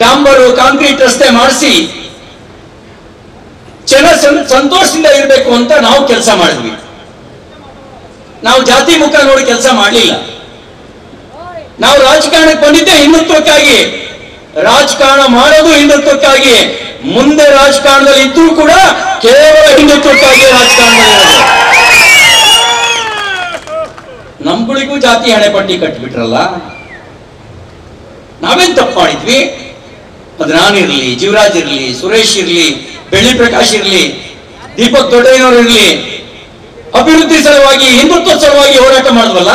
ಡಾಂಬರು concrete ರಸ್ತೆ ಮಾಡಿಸಿ ಜನ ಸಂತೋಷದಿಂದ ಇರಬೇಕು ಅಂತ ನಾವು ಕೆಲಸ ಮಾಡಿದ್ವಿ. ನಾವು ಜಾತಿ ಮುಖ ನೋಡಿ ಕೆಲಸ ಮಾಡಲಿಲ್ಲ. ನಾವು ರಾಜಕಾರಣಕ್ಕೆ ಬಂದಿದ್ದೆ ಹಿಂದುತ್ವಕ್ಕಾಗಿ. ರಾಜಕಾರಣ ಮಾಡೋದು ಹಿಂದುತ್ವಕ್ಕಾಗಿ. ಮುಂದೆ ರಾಜಕಾರಣದಲ್ಲಿ ಇದ್ರೂ ಕೂಡ ಕೇವಲ ಹಿಂದುತ್ವಕ್ಕಾಗಿ ರಾಜಕಾರಣ ನಮ್ಗಳಿಗೂ ಜಾತಿ ಹಣೆಪಟ್ಟಿ ಕಟ್ಬಿಟ್ರಲ್ಲ? ನಾವೇನ್ ತಪ್ಪು ಮಾಡಿದ್ವಿ? ಅದು ನಾನಿರಲಿ ಜೀವರಾಜ್ ಇರಲಿ, ಸುರೇಶ್ ಇರಲಿ, ಬೆಳ್ಳಿ ಪ್ರಕಾಶ್ ಇರಲಿ, ದೀಪಕ್ ದೊಡ್ಡಯ್ಯನವರು ಇರ್ಲಿ, ಅಭಿವೃದ್ಧಿ ಸಲುವಾಗಿ, ಹಿಂದುತ್ವ ಸಲುವಾಗಿ ಹೋರಾಟ ಮಾಡಿದ್ವಲ್ಲ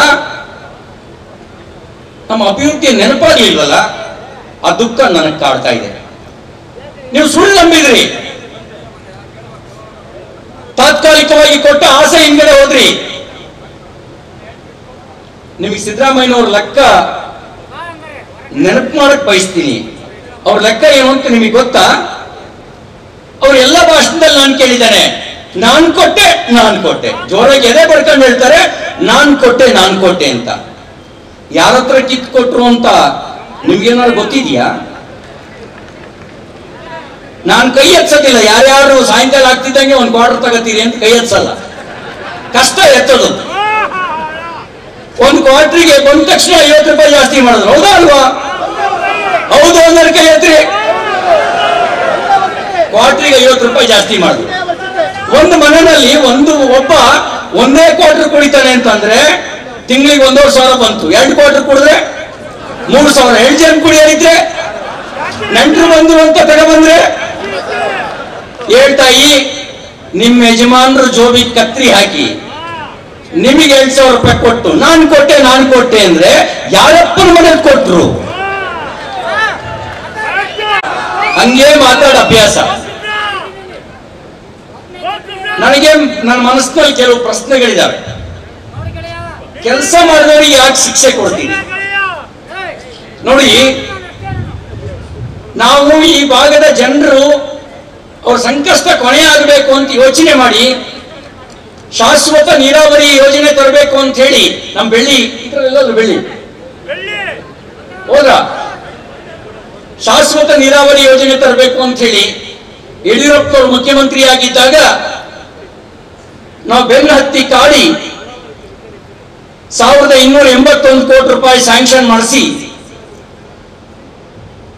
ನಮ್ಮ ಅಭಿವೃದ್ಧಿ ನೆನಪಾಗಲಿಲ್ವಲ್ಲ? ಆ ದುಃಖ ನನಗೆ ಕಾಡ್ತಾ ಇದೆ. ನೀವು ಸುಳ್ಳು ನಂಬಿದ್ರಿ. ತಾತ್ಕಾಲಿಕವಾಗಿ ಕೊಟ್ಟ ಆಸೆ ಹಿಂಗಡೆ ಹೋದ್ರಿ. ನಿಮಗೆ ಸಿದ್ದರಾಮಯ್ಯನವ್ರ ಲೆಕ್ಕ ನೆನಪು ಮಾಡಕ್ ಬಯಸ್ತೀನಿ. ಅವ್ರ ಲೆಕ್ಕ ಏನು ಅಂತ ನಿಮಗೆ ಗೊತ್ತಾ? ಅವ್ರ ಎಲ್ಲ ಭಾಷಣದಲ್ಲಿ ನಾನು ಕೇಳಿದ್ದಾನೆ. ನಾನ್ ಕೊಟ್ಟೆ ನಾನ್ ಕೊಟ್ಟೆ. ಜೋರಾಗಿ ಎದೆ ಬರ್ಕೊಂಡು ಹೇಳ್ತಾರೆ, ನಾನ್ ಕೊಟ್ಟೆ ನಾನ್ ಕೊಟ್ಟೆ ಅಂತ. ಯಾರ ಹತ್ರ ಕಿತ್ ಕೊಟ್ರು ಅಂತ ನಿಮ್ಗೇನಾದ್ರು ಗೊತ್ತಿದ್ಯಾ? ನಾನ್ ಕೈ ಎತ್ಸೋದಿಲ್ಲ. ಯಾರ್ಯಾರು ಸಾಯಂಕಾಲ ಆಗ್ತಿದ್ದಂಗೆ ಒಂದ್ ಕ್ವಾರ್ಟರ್ ತಗೋತೀರಿ ಅಂತ ಕೈ ಎತ್ಸಲ್ಲ. ಕಷ್ಟ ಎತ್ತೋದು. ಒಂದು ಕ್ವಾರ್ಟ್ರಿಗೆ ಬಂದ ತಕ್ಷಣ ಐವತ್ತು ರೂಪಾಯಿ ಜಾಸ್ತಿ ಮಾಡಿದ್ರು. ಹೌದಾ ಅಲ್ವಾ ಹೌದು ಅಂದ್ರೆ ಕೈ ಎತ್ರಿ ಕ್ವಾರ್ಟ್ರಿಗೆ ಐವತ್ತು ರೂಪಾಯಿ ಜಾಸ್ತಿ ಮಾಡಿ. ಒಂದು ಮನೆಯಲ್ಲಿ ಒಂದು ಒಬ್ಬ ಒಂದೇ ಕ್ವಾರ್ಟರ್ ಕುಡಿತಾನೆ ಅಂತಂದ್ರೆ ತಿಂಗಳಿಗೆ ಒಂದೂವರೆ ಸಾವಿರ ಬಂತು. ಎರಡು ಕ್ವಾರ್ಟರ್ ಕುಡಿದ್ರೆ ಮೂರು ಸಾವಿರ. ಎರಡು ಜನ ಕುಡಿಯೋರಿದ್ರೆ ನೆಂಟರು ಬಂದು ಅಂತ ತಗೊಬಂದ್ರೆ ಹೇಳ್ತಾಯಿ ನಿಮ್ಮ ಯಜಮಾನರು ಜೋಬಿ ಕತ್ರಿ ಹಾಕಿ ನಿಮಗೆ ಎರಡ್ ಸಾವಿರ ರೂಪಾಯಿ ಕೊಟ್ಟು. ನಾನು ಕೊಟ್ಟೆ ನಾನು ಕೊಟ್ಟೆ ಅಂದ್ರೆ ಯಾರಪ್ಪನ ಮನೇಲಿ ಕೊಟ್ರು? ಹಂಗೇ ಮಾತಾಡ ಅಭ್ಯಾಸ. ನನಗೆ ನನ್ನ ಮನಸ್ಸಿನಲ್ಲಿ ಕೆಲವು ಪ್ರಶ್ನೆಗಳಿದ್ದಾವೆ ಕೆಲಸ ಮಾಡಿದವರಿಗೆ ಯಾಕೆ ಶಿಕ್ಷೆ ಕೊಡ್ತೀನಿ ನೋಡಿ, ನಾವು ಈ ಭಾಗದ ಜನರು ಅವ್ರ ಸಂಕಷ್ಟ ಕೊನೆ ಆಗಬೇಕು ಅಂತ ಯೋಚನೆ ಮಾಡಿ, ಶಾಶ್ವತ ನೀರಾವರಿ ಯೋಜನೆ ತರಬೇಕು ಅಂತ ಹೇಳಿ, ನಮ್ಮ ಬೆಳ್ಳಿ ಇದರಲ್ಲೆಲ್ಲ ಬೆಳ್ಳಿ. ಹೋದ್ರ ಶಾಶ್ವತ ನೀರಾವರಿ ಯೋಜನೆ ತರಬೇಕು ಅಂತ ಹೇಳಿ ಯಡಿಯೂರಪ್ಪನವರು ಮುಖ್ಯಮಂತ್ರಿ ಆಗಿದ್ದಾಗ ನಾವು ಬೆನ್ನು ಹತ್ತಿ ಕಾಡಿ ಸಾವಿರದ ಇನ್ನೂರ ಎಂಬತ್ತೊಂದು ಕೋಟಿ ರೂಪಾಯಿ ಸ್ಯಾಂಕ್ಷನ್ ಮಾಡಿಸಿ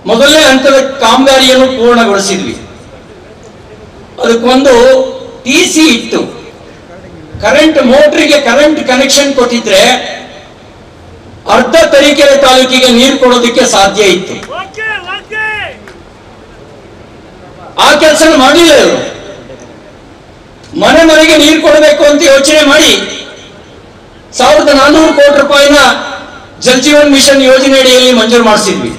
ಮೊದಲನೇ ಹಂತದ ಕಾಮಗಾರಿಯನ್ನು ಪೂರ್ಣಗೊಳಿಸಿದ್ವಿ. ಅದಕ್ಕೊಂದು ಟಿ ಸಿ ಇತ್ತು. ಕರೆಂಟ್ ಮೋಟ್ರಿಗೆ ಕರೆಂಟ್ ಕನೆಕ್ಷನ್ ಕೊಟ್ಟಿದ್ರೆ ಅರ್ಧ ತರೀಕೆರೆ ತಾಲೂಕಿಗೆ ನೀರು ಕೊಡೋದಕ್ಕೆ ಸಾಧ್ಯ ಇತ್ತು. ಆ ಕೆಲಸ ಮಾಡಲಿಲ್ಲ ಇವರು. ಮನೆ ಮನೆಗೆ ನೀರು ಕೊಡಬೇಕು ಅಂತ ಯೋಚನೆ ಮಾಡಿ ಸಾವಿರದ ನಾನ್ನೂರು ಕೋಟಿ ರೂಪಾಯಿನ ಜಲ್ ಜೀವನ್ ಮಿಷನ್ ಯೋಜನೆ ಅಡಿಯಲ್ಲಿ ಮಂಜೂರು ಮಾಡಿಸಿದ್ವಿ.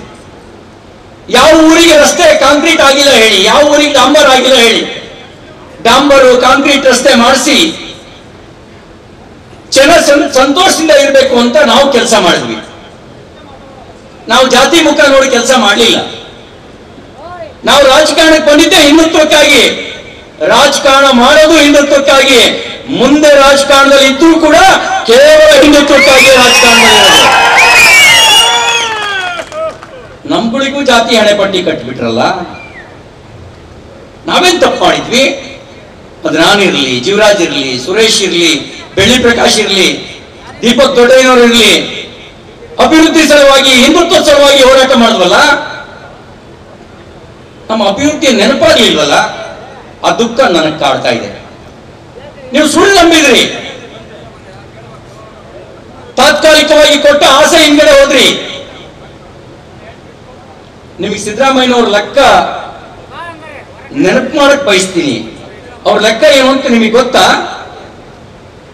ಯಾವ ಊರಿಗೆ ರಸ್ತೆ ಕಾಂಕ್ರೀಟ್ ಆಗಿಲ್ಲ ಹೇಳಿ, ಯಾವ ಊರಿಗೆ ಡಾಂಬರ್ ಆಗಿಲ್ಲ ಹೇಳಿ, ಡಾಂಬರು ಕಾಂಕ್ರೀಟ್ ರಸ್ತೆ ಮಾಡಿಸಿ ಜನ ಸಂತೋಷದಿಂದ ಇರಬೇಕು ಅಂತ ನಾವು ಕೆಲಸ ಮಾಡಿದ್ವಿ. ನಾವು ಜಾತಿ ಮುಖ ನೋಡಿ ಕೆಲಸ ಮಾಡಲಿಲ್ಲ. ನಾವು ರಾಜಕಾರಣಕ್ಕೆ ಬಂದಿದ್ದೆ ಹಿಂದುತ್ವಕ್ಕಾಗಿ ರಾಜಕಾರಣ ಮಾಡೋದು ಹಿಂದುತ್ವಕ್ಕಾಗಿ. ಮುಂದೆ ರಾಜಕಾರಣದಲ್ಲಿ ಇದ್ರೂ ಕೂಡ ಕೇವಲ ಹಿಂದುತ್ವಕ್ಕಾಗಿ ರಾಜಕಾರಣದಲ್ಲಿ ನಮ್ಗಳಿಗೂ ಜಾತಿ ಹಣೆಪಟ್ಟಿ ಕಟ್ಬಿಟ್ರಲ್ಲ? ನಾವೇನ್ ತಪ್ಪು ಮಾಡಿದ್ವಿ ಅದು ನಾನಿರ್ಲಿ ಜೀವರಾಜ್ ಇರ್ಲಿ, ಸುರೇಶ್ ಇರ್ಲಿ, ಬೆಳ್ಳಿ ಪ್ರಕಾಶ್ ಇರ್ಲಿ, ದೀಪಕ್ ದೊಡ್ಡಯ್ಯನವ್ರು ಇರ್ಲಿ, ಅಭಿವೃದ್ಧಿ ಸಲುವಾಗಿ ಹಿಂದುತ್ವ ಸಲುವಾಗಿ ಹೋರಾಟ ಮಾಡಿದ್ವಲ್ಲ? ನಮ್ಮ ಅಭಿವೃದ್ಧಿ ನೆನಪಾಗ್ಲಿಲ್ವಲ್ಲ? ಆ ದುಃಖ ನನಗೆ ಕಾಡ್ತಾ ಇದೆ. ನೀವು ಸುಳ್ಳು ನಂಬಿದ್ರಿ. ತಾತ್ಕಾಲಿಕವಾಗಿ ಕೊಟ್ಟ ಆಸೆ ಹಿಂಗಡೆ ಹೋದ್ರಿ. ನಿಮಗೆ ಸಿದ್ದರಾಮಯ್ಯನವ್ರ ಲೆಕ್ಕ ನೆನಪು ಮಾಡಕ್ ಬಯಸ್ತೀನಿ. ಅವ್ರ ಲೆಕ್ಕ ಏನು ಅಂತ ನಿಮಗೆ ಗೊತ್ತಾ?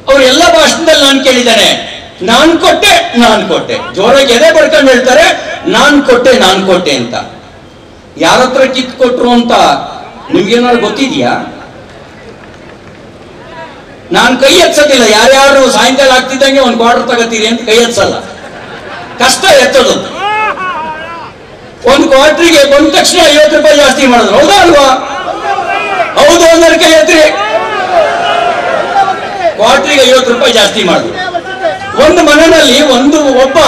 ಅವ್ರ ಎಲ್ಲ ಭಾಷಣದಲ್ಲಿ ನಾನು ಕೇಳಿದ್ದಾನೆ. ನಾನ್ ಕೊಟ್ಟೆ ನಾನ್ ಕೊಟ್ಟೆ. ಜೋರಾಗಿ ಎದೆ ಬಡ್ಕೊಂಡು ಹೇಳ್ತಾರೆ, ನಾನ್ ಕೊಟ್ಟೆ ನಾನ್ ಕೊಟ್ಟೆ ಅಂತ. ಯಾರತ್ರ ಕಿತ್ ಕೊಟ್ರು ಅಂತ ನಿಮ್ಗೇನಾದ್ರು ಗೊತ್ತಿದ್ಯಾ? ನಾನು ಕೈ ಎತ್ಸೋದಿಲ್ಲ, ಯಾರ್ಯಾರು ಸಾಯಂಕಾಲ ಆಗ್ತಿದ್ದಂಗೆ ಒಂದು ಕ್ವಾರ್ಟರ್ ತಗೋತೀರಿ ಅಂತ ಕೈ ಎತ್ಸಲ್ಲ. ಕಷ್ಟ ಎತ್ತೋದು. ಒಂದು ಕ್ವಾರ್ಟ್ರಿಗೆ ಬಂದ ತಕ್ಷಣ ಐವತ್ತು ರೂಪಾಯಿ ಜಾಸ್ತಿ ಮಾಡಿದ್ರು. ಹೌದಾ ಅಲ್ವಾ? ಹೌದು ಅಂದ್ರೆ ಕೈ ಎತ್ತಿರಿ. ಕ್ವಾರ್ಟ್ರಿಗೆ ಐವತ್ತು ರೂಪಾಯಿ ಜಾಸ್ತಿ ಮಾಡಿದ್ರು. ಒಂದು ಮನೆಯಲ್ಲಿ ಒಂದು ಒಬ್ಬ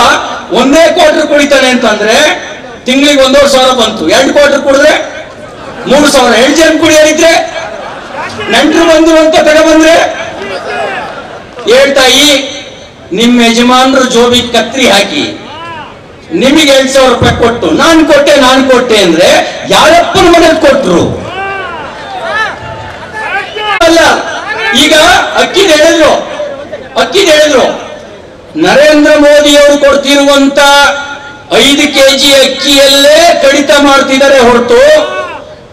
ಒಂದೇ ಕ್ವಾರ್ಟರ್ ಕುಡಿತಾನೆ ಅಂತಂದ್ರೆ ತಿಂಗಳಿಗೆ ಒಂದೂವರೆ ಸಾವಿರ ಬಂತು. ಎರಡು ಕ್ವಾರ್ಟರ್ ಕುಡಿದ್ರೆ ಮೂರು ಸಾವಿರ ಎಂಟು ಜನ ಕುಡಿಯೋರಿದ್ರೆ, ನೆಂಟರು ಬಂದು ಅಂತ ತಗೊಬಂದ್ರೆ ಹೇಳ್ತಾಯಿ ನಿಮ್ಮ ಯಜಮಾನರು ಜೋಬಿ ಕತ್ರಿ ಹಾಕಿ, ನಿಮಗೆ ಎಂಟು ಸಾವಿರ ರೂಪಾಯಿ ಕೊಟ್ಟು, ನಾನು ಕೊಟ್ಟೆ ನಾನು ಕೊಟ್ಟೆ ಅಂದ್ರೆ ಯಾರಪ್ಪನ ಮನೇಲಿ ಕೊಟ್ರು? ಅಲ್ಲ, ಈಗ ಅಕ್ಕಿದ ಹೇಳಿದ್ರು ಅಕ್ಕಿದ ಹೇಳಿದ್ರು, ನರೇಂದ್ರ ಮೋದಿ ಅವರು ಕೊಡ್ತಿರುವಂತ ಐದು ಕೆಜಿ ಅಕ್ಕಿಯಲ್ಲೇ ಕಡಿತ ಮಾಡ್ತಿದ್ದಾರೆ ಹೊರತು